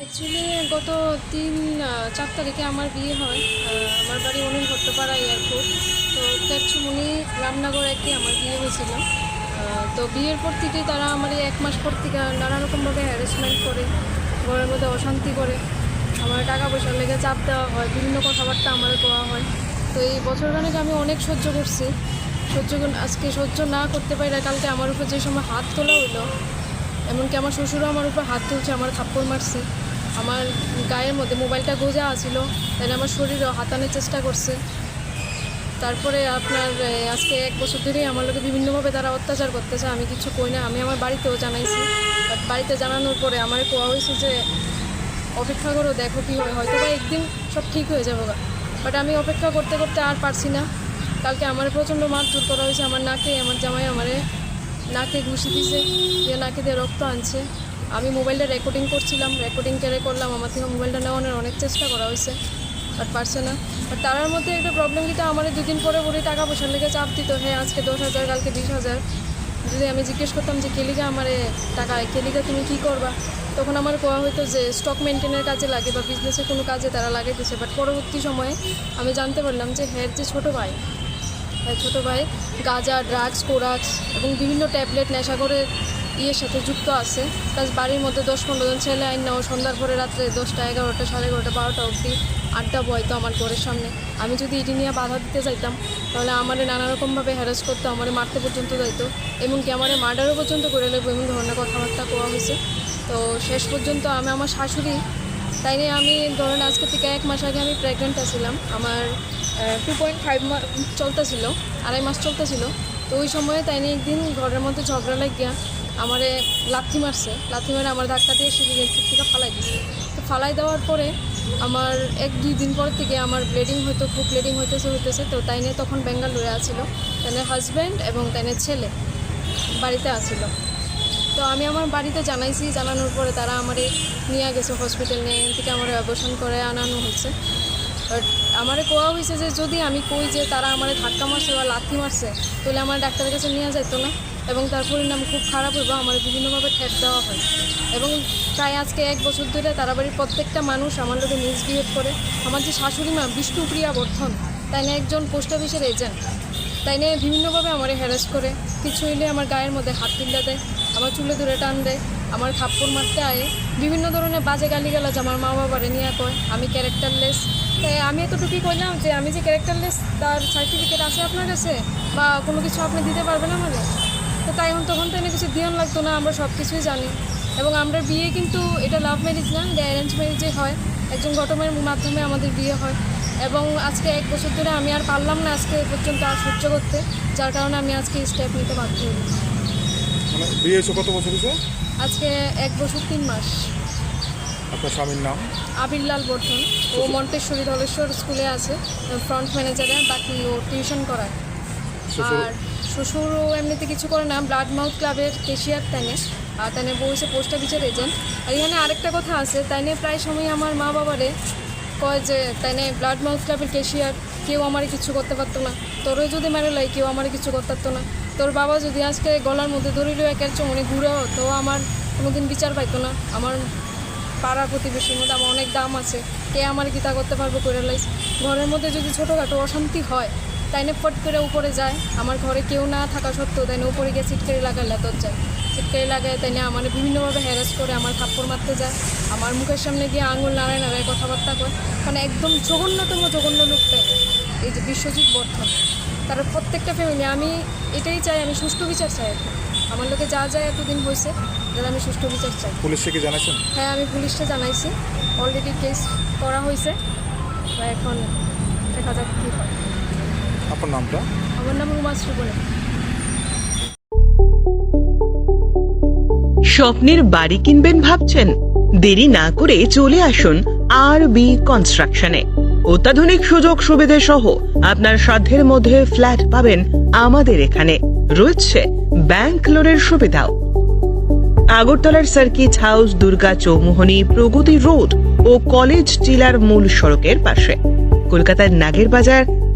Actually গত তিন চার তারিখে আমার বিয়ে হয় আমার বাড়ি অনিল ভট্টপাড়া এয়ারপোর্ট। তো তেরচুমনি রামনগর একে আমার বিয়ে হয়েছিল। তো বিয়ের পর থেকেই তারা আমার এক মাস পর থেকে নানা রকমভাবে হ্যারাসমেন্ট করে, ঘরের মধ্যে অশান্তি করে, আমার টাকা পয়সার লেগে চাপ দেওয়া হয়, বিভিন্ন কথাবার্তা আমার দেওয়া হয়। তো এই বছরখানেক আমি অনেক সহ্য করছি। সহ্য আজকে সহ্য না করতে পারি কালকে আমার উপর যে সময় হাত তোলা হইল, এমনকি আমার শ্বশুরও আমার উপর হাত তুলছে, আমার থাপ্পড় মারছে। আমার গায়ের মধ্যে মোবাইলটা গোজা আছিল তাই আমার শরীরও হাতানোর চেষ্টা করছে। তারপরে আপনার আজকে এক বছর ধরেই আমার লোকে বিভিন্নভাবে তারা অত্যাচার করতেছে, আমি কিছু কই না, আমি আমার বাড়িতেও জানাইছি। বাড়িতে জানানোর পরে আমার কোয়া হয়েছে যে, অপেক্ষা করো, দেখো কী হয়। হয়তো বা একদিন সব ঠিক হয়ে যাবে বাট আমি অপেক্ষা করতে করতে আর পারছি না। কালকে আমার প্রচণ্ড মারধর করা হয়েছে, আমার নাকে, আমার জামাই আমারে নাকে ঘুষি দিছে, দিয়ে নাকে দিয়ে রক্ত আনছে। আমি মোবাইলটা রেকর্ডিং করছিলাম রেকর্ডিং কেড়ে করলাম, আমার থেকে মোবাইলটা নেওয়ানোর অনেক চেষ্টা করা হয়েছে বাট পারছে না। বাট তার মধ্যে একটা প্রবলেম কিটা আমার দুদিন পরে পরে টাকা পয়সার লেগে চাপ দিত হ্যাঁ আজকে দশ হাজার, কালকে বিশ হাজার। যদি আমি জিজ্ঞেস করতাম যে কেলিকা আমারে টাকা কেলিকা তুমি কি করবা? তখন আমার কোয়া হইতো যে স্টক মেনটেনের কাজে লাগে বা বিজনেসের কোনো কাজে তারা লাগাইতেছে। বাট পরবর্তী সময়ে আমি জানতে পারলাম যে হ্যাঁ যে ছোটো ভাই হ্যাঁ ছোটো ভাই, গাঁজা ড্রাগস কোরাক্স এবং বিভিন্ন ট্যাবলেট নেশাগরের ইয়ের সাথে যুক্ত আছে। প্লাস বাড়ির মধ্যে দশ পনেরো জন ছেলে, আইন নাও, সন্ধ্যার পরে রাত্রে দশটা, এগারোটা, সাড়ে এগারোটা, বারোটা অবধি আড্ডা বয়তো আমার ঘরের সামনে। আমি যদি এটি নিয়ে বাধা দিতে চাইতাম তাহলে আমারে নানা রকমভাবে হ্যারাস করতো, আমারে মারতে পর্যন্ত যাইতো। এমনকি আমারে মার্ডারও পর্যন্ত করে নেব এমন ধরনের কথাবার্তা কোয়া হয়েছে। তো শেষ পর্যন্ত আমি আমার শাশুড়ি, তাই নিয়ে আমি ধরেন আজকে থেকে এক মাস আগে আমি প্রেগনেন্ট ছিলাম আমার টু পয়েন্ট ফাইভ মাস চলতেছিল, আড়াই মাস চলতেছিল। তো ওই সময়ে তাই নিয়ে একদিন ঘরের মধ্যে ঝগড়া লাগিয়া আমারে লাথি মারছে। লাথি মারে আমার ধাক্কা দিয়ে সিঁড়ি থেকে ফালাই দিছে। তো ফালাই দেওয়ার পরে আমার এক দুই দিন পর থেকে আমার ব্লিডিং হয়তো খুব ব্লিডিং হইতেছে হইতেছে। তো তাই নিয়ে তখন বেঙ্গালুরে আছিল। তাই হাজব্যান্ড এবং তাই ছেলে বাড়িতে আছিল। তো আমি আমার বাড়িতে জানাইছি। জানানোর পরে তারা আমারে নিয়ে গেছে হসপিটাল নিয়ে। থেকে আমার অবসান করে আনানো হয়েছে। বাট আমারে কোয়া হয়েছে যে যদি আমি কই যে তারা আমার ধাক্কা মারছে বা লাথি মারছে, তাহলে আমার ডাক্তারের কাছে নিয়ে যেত না। এবং তার পরিণাম খুব খারাপ হইব, আমার বিভিন্নভাবে ঠেট দেওয়া হয়। এবং প্রায় আজকে এক বছর ধরে তারা বাড়ির প্রত্যেকটা মানুষ আমার লোকে মিসবিহেভ করে। আমার যে শাশুড়ি মা বিষ্ণুপ্রিয়া বর্ধন, তাই না একজন পোস্ট অফিসের এজেন্ট তাই নিয়ে বিভিন্নভাবে আমার হ্যারাস করে। কিছু হইলে আমার গায়ের মধ্যে হাত তুলে দেয়, আমার চুলে ধরে টান দেয়, আমার থাপ্পড় মারতে আয়ে। বিভিন্ন ধরনের বাজে গালিগালাজ আমার মা বাবারে নিয়ে কয়, আমি ক্যারেক্টারলেস তাই আমি এতটুকুই কইলাম যে আমি যে ক্যারেক্টারলেস তার সার্টিফিকেট আছে আপনার কাছে? বা কোনো কিছু আপনি দিতে পারবেন আমাদের তো তাই এখন তখন তো এনে কিছু ধ্যান লাগতো না আমরা সব কিছুই জানি। এবং আমরা বিয়ে কিন্তু এটা লাভ ম্যারেজ না এটা অ্যারেঞ্জ ম্যারেজে হয়। একজন ঘটমের মাধ্যমে আমাদের বিয়ে হয়। এবং আজকে এক বছর ধরে আমি আর পারলাম না আজকে পর্যন্ত আর সহ্য করতে যার কারণে আমি আজকে স্টেপ নিতে বাধ্য হই। মানে বিয়ে হয়েছে কত বছর হয়েছে? আজকে এক বছর তিন মাস। আপনার স্বামীর নাম? আবিরলাল বর্ধন। ও মন্টেশ্বরী ধলেশ্বর স্কুলে আছে ফ্রন্ট ম্যানেজারে বাকি ও টিউশন করায়। আর শ্বশুরও এমনিতে কিছু করে না ব্লাড মাউথ ক্লাবের কেশিয়ার তাইনে। আর তাইনে বউ হচ্ছে পোস্ট অফিসের এজেন্ট আর এখানে আরেকটা কথা আছে, তাইনে প্রায় সময় আমার মা বাবারে কয় যে, তাইনে ব্লাড মাউথ ক্লাবের কেশিয়ার কেউ আমার কিছু করতে পারতো না। তোরও যদি মেরে লাই, কেউ আমার কিছু করতে পারতো না। তোর বাবা যদি আজকে গলার মধ্যে ধরিল একের চমনে ঘুরে তো আমার কোনোদিন বিচার পাইতো না। আমার পাড়ার প্রতিবেশীর মধ্যে আমার অনেক দাম আছে। কে আমার গীতা করতে পারব করে লাইস ঘরের মধ্যে যদি ছোটোখাটো অশান্তি হয় তাইনে ফট করে উপরে যায়। আমার ঘরে কেউ না থাকা সত্ত্বেও তাইনে উপরে গিয়ে চিটকারি লাগায় লেতর যায় চিটকারি লাগায় তাইনে আমার বিভিন্নভাবে হ্যারাস করে আমার থাপ্পড় মারতে যায়। আমার মুখের সামনে গিয়ে আঙুল নাড়ায় নাড়ায় কথাবার্তা করে মানে একদম জঘন্যতম জঘন্য লোক তাই এই যে বিশ্বজিৎ বর্ধন তার প্রত্যেকটা ফ্যামিলি আমি এটাই চাই আমি সুষ্ঠু বিচার চাই এখন। আমার লোকে যা যা এতদিন হয়েছে যাতে আমি সুষ্ঠু বিচার চাই। পুলিশকে কি জানাইছেন? হ্যাঁ আমি পুলিশটা জানাইছি। অলরেডি কেস করা হয়েছে এখন দেখা যাক কী হয়। আপনার নামটা? আমার নাম রুমাশ্রী বলে স্বপ্নের বাড়ি কিনবেন ভাবছেন? দেরি না করে চলে আসুন আর বি কনস্ট্রাকশনে অত্যাধুনিক সুযোগ সুবিধে সহ আপনার সাধ্যের মধ্যে ফ্ল্যাট পাবেন আমাদের এখানে। রয়েছে ব্যাংক লোনের সুবিধাও। আগরতলার circuit house Durga Chowmuhani Pragati road ও কলেজ টিলার মূল সড়কের পাশে। কলকাতার নাগের বাজার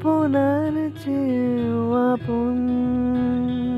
আপনার চেয়েও আপন আপনার চেয়েও